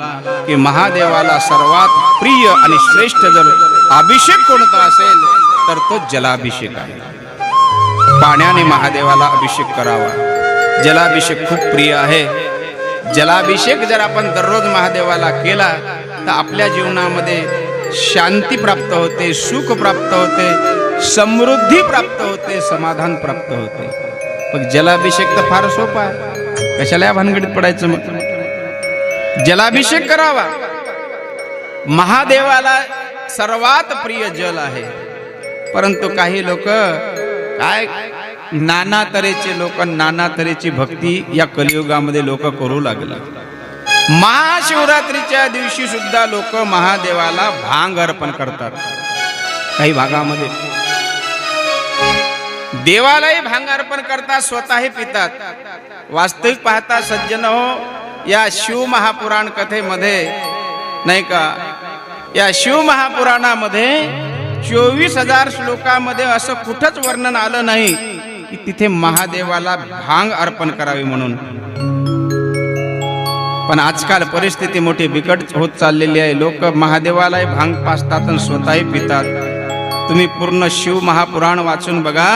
की महादेवाला सर्वात प्रिय आणि श्रेष्ठ जर अभिषेक कोणता असेल तर तो जलाभिषेक आहे. पाण्याने महादेवाला अभिषेक करावा. जलाभिषेक खूप प्रिय आहे. जलाभिषेक जर आपण दररोज महादेवाला केला तर आपल्या जीवनामध्ये शांती प्राप्त होते सुख प्राप्त होते समृद्धी प्राप्त होते समाधान प्राप्त होते. पण जलाभिषेक तर फार सोपा आहे. कशाला या भानगडीत पडायचं मग? जलाभिषेक करावा. महादेवाला सर्वात प्रिय जल आहे. परंतु काही लोक काय नाना तऱ्हेचे लोक नाना तऱ्हेची भक्ती या कलियुगामध्ये लोक करू लागले. महाशिवरात्रीच्या दिवशी सुद्धा लोक महादेवाला भांग अर्पण करतात. काही भागामध्ये. देवालाही भांग अर्पण करतात स्वतःही पितात. वास्तविक पाहता सज्जन हो या शिव महापुराण कथेमध्ये नाही का? या शिव महापुराणामध्ये चोवीस हजार श्लोकामध्ये असं कुठंच वर्णन आलं नाही की तिथे महादेवाला भांग अर्पण करावी म्हणून. पण आजकाल परिस्थिती मोठी बिकट होत चाललेली आहे. लोक महादेवालाही भांग पाचतात आणि स्वतःही पितात. तुम्ही पूर्ण शिव महापुराण वाचून बघा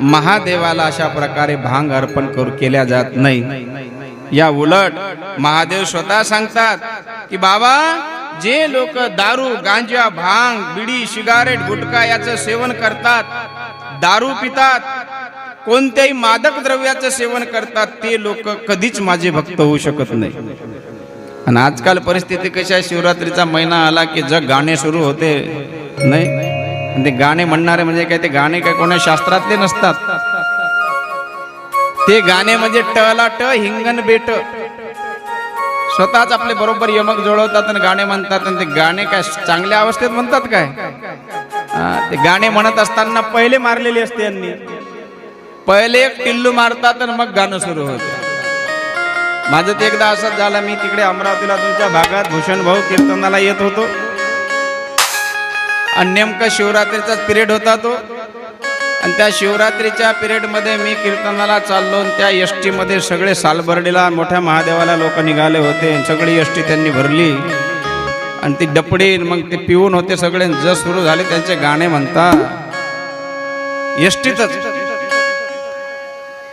महादेवाला अशा प्रकारे भांग अर्पण करू केल्या जात नाही. या उलट महादेव स्वतः सांगतात की बाबा जे लोक दारू गांजा भांग बिडी सिगारेट गुटखा याचं सेवन करतात दारू पितात कोणत्याही मादक द्रव्याचं सेवन करतात ते लोक कधीच माझे भक्त होऊ शकत नाही. आणि आजकाल परिस्थिती कशी आहे? शिवरात्रीचा महिना आला की जग गाणे सुरू होते नाही? ते गाणे म्हणणारे म्हणजे काय? ते गाणे काय कोणा शास्त्रातले नसतात. ते गाणे म्हणजे टला ट हिंगण बेट. स्वतःच आपले बरोबर यमक जुळवतात आणि गाणे म्हणतात आणि ते गाणे काय चांगल्या अवस्थेत म्हणतात काय? ते गाणे म्हणत असताना पहिले मारलेले असते यांनी. पहिले एक टिल्लू मारतात आणि मग गाणं सुरू होतं. माझं ते एकदा असंच झालं मी तिकडे अमरावतीला तुमच्या भागात भूषण भाऊ कीर्तनाला येत होतो. आणि नेमका शिवरात्रीचाच पिरियड होता तो. आणि त्या शिवरात्रीच्या पिरियडमध्ये मी कीर्तनाला चाललो आणि त्या एस टीमध्ये सगळे सालबर्डीला मोठ्या महादेवाला लोक निघाले होते सगळी एस टी त्यांनी भरली. आणि ती डपडी मग ते पिऊन होते सगळे जस सुरू झाले त्यांचे गाणे म्हणता एस टीतच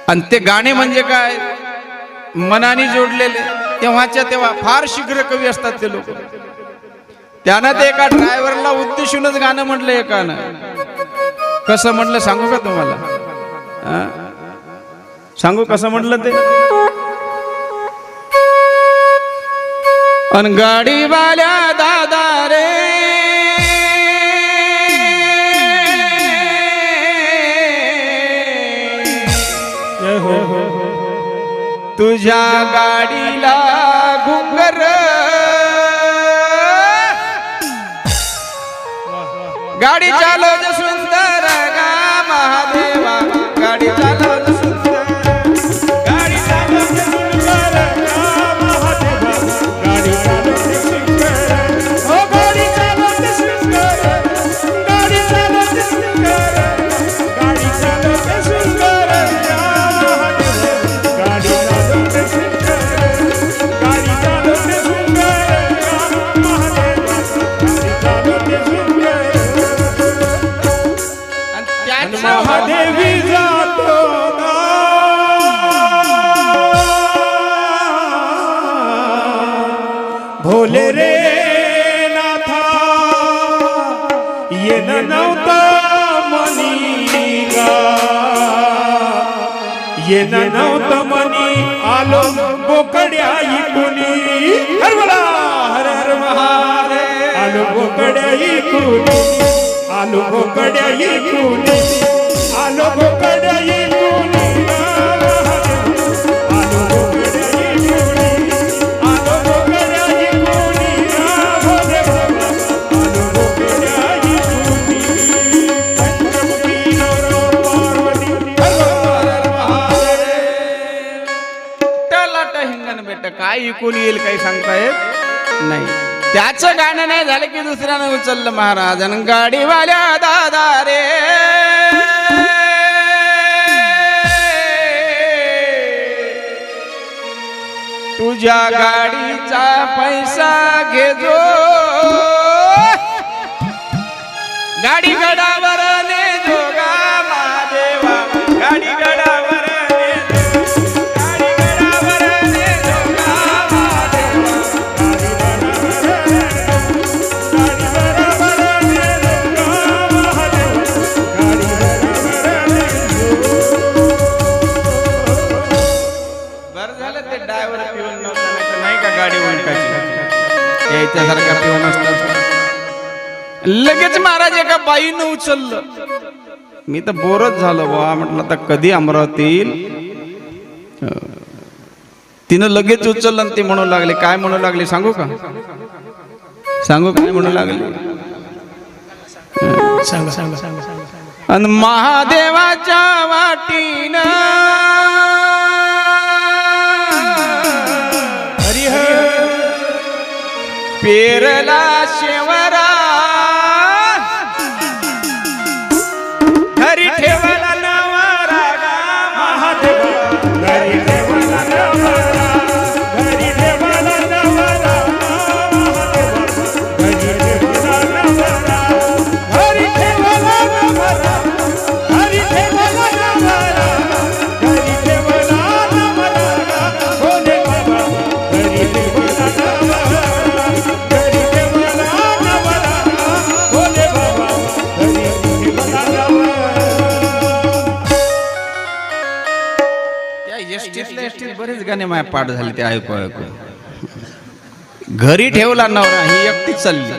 आणि ते गाणे म्हणजे काय? मनाने जोडलेले. तेव्हाच्या तेव्हा फार शीघ्र कवी असतात ते लोक. त्यानं ते एका ड्रायव्हरला उद्देशूनच गाणं म्हटलं एकानं. कसं म्हटलं सांगू का तुम्हाला? हा? सांगू कसं म्हटलं ते? अन गाडीवाल्या दादा रे. तुझ्या गाडीला घुंगर. गाडी चालव Mahadev देवी जातो भोले रे नाथा येन नव्हतं मनी गा येन नव्हतं मनी आलो बोकड्या इकुनी हर बोला हर हर महारे आलो बोकड्या इकुनी आलो बोकड्या इकुनी काय इकून येईल काही सांगता येत नाही. त्याचं गाणं नाही झालं की दुसऱ्यानं उचललं महाराज गाडीवाल्या दादा रे. तुझ्या गाडीचा पैसा घेजो. गाडी गडावा पिऊन असतात लगेच महाराज एका बाईनं उचललं. मी तर बोरच झालो बा म्हटलं आता कधी अमरावती येईल? अं, तिनं लगेच उचललं आणि ते म्हणू लागले काय म्हणू लागले सांगू का? सांगू काय म्हणू लागले? सांगा सांगा सांगा महादेवाच्या वाटीनं पेरला शेवरा बरेच गाणे माझ्या पाठ झाले ते ऐकू ऐकू. घरी ठेवला नवरा ही एकटीच चालली.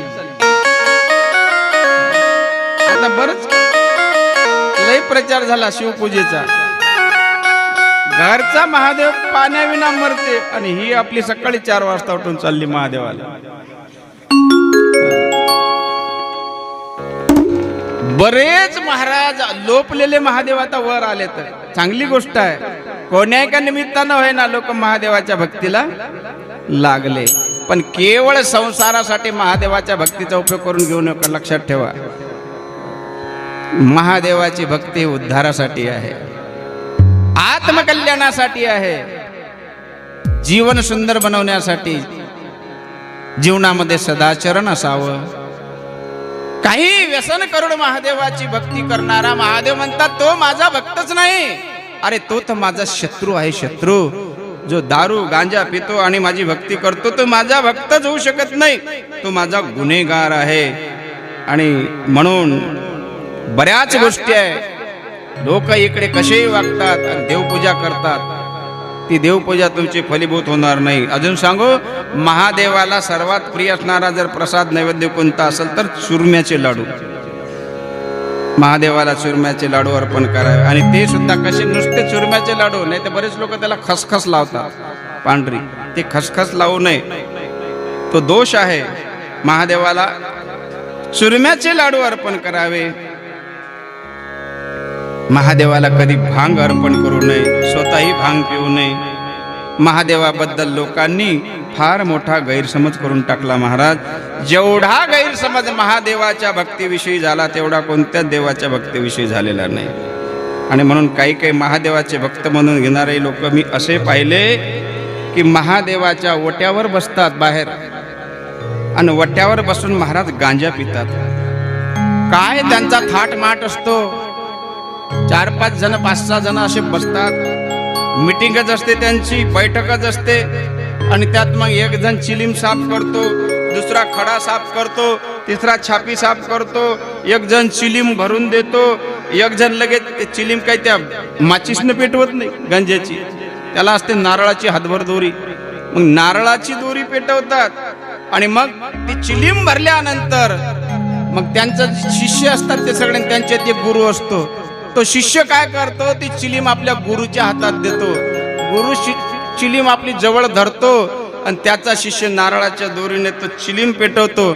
आता बरच लय प्रचार झाला शिवपूजेचा. घरचा महादेव पाण्याविना मरते आणि ही आपली सकाळी चार वाजता उठून चालली महादेवाला. बरेच महाराज लोपलेले महादेव आता वर आले तर चांगली गोष्ट आहे. कोण्या एका निमित्तानं होय ना लोक महादेवाच्या भक्तीला लागले. पण केवळ संसारासाठी महादेवाच्या भक्तीचा उपयोग करून घेऊ नका लक्षात ठेवा. महादेवाची भक्ती उद्धारासाठी आहे. आत्मकल्याणासाठी आहे. जीवन सुंदर बनवण्यासाठी जीवनामध्ये सदाचरण असावं. काही व्यसन करून महादेवाची भक्ती करणारा महादेव म्हणतात तो माझा भक्तच नाही. अरे तो तर माझा शत्रू आहे शत्रू. जो दारू गांजा पितो आणि माझी भक्ती करतो तो माझा भक्तच होऊ शकत नाही. तो माझा गुन्हेगार आहे. आणि म्हणून बऱ्याच गोष्टी आहे. लोक इकडे कसेही वागतात आणि देवपूजा करतात. ती देवपूजा तुमची फलीभूत होणार नाही. अजून सांगू महादेवाला सर्वात प्रिय असणारा जर प्रसाद नैवेद्य कोणता असेल तर चुरम्याचे लाडू. महादेवाला चुरम्याचे लाडू अर्पण करावे. आणि ते सुद्धा कसे नुसते चुरम्याचे लाडू नाही तर बरेच लोक त्याला खसखस लावतात. पांढरी ते खसखस लावू नये. तो दोष आहे महादेवाला चुरम्याचे लाडू अर्पण करावे. महादेवाला कधी भांग अर्पण करू नये स्वतःही भांग पिऊ नये. महादेवाबद्दल लोकांनी फार मोठा गैरसमज करून टाकला महाराज. जेवढा गैरसमज महादेवाच्या भक्तीविषयी झाला तेवढा कोणत्याच देवाच्या भक्तीविषयी झालेला नाही. आणि म्हणून काही काही महादेवाचे भक्त म्हणून घेणारे लोक मी असे पाहिले की महादेवाच्या ओट्यावर बसतात बाहेर. आणि वट्यावर बसून महाराज गांजा पितात. काय त्यांचा थाट माट असतो? चार पाच जण पाच सहा जण असे बसतात. मिटिंगच असते त्यांची बैठकच असते. आणि त्यात मग एक जण चिलीम साफ करतो दुसरा खडा साफ करतो तिसरा छापी साफ करतो. एक जण चिलीम भरून देतो एक जण लगेच ते चिलीम काही त्या माचीसनं पेटवत नाही गंजेची. त्याला असते नारळाची हातभर दोरी. मग नारळाची दोरी पेटवतात. आणि मग ती चिलीम भरल्यानंतर मग त्यांचं शिष्य असतात ते सगळे त्यांचे ते गुरु असतो. तो शिष्य काय करतो? ती चिलीम आपल्या गुरुच्या हातात देतो. गुरु शि चिलीम आपली जवळ धरतो आणि त्याचा शिष्य नारळाच्या दोरीने तो चिलीम पेटवतो.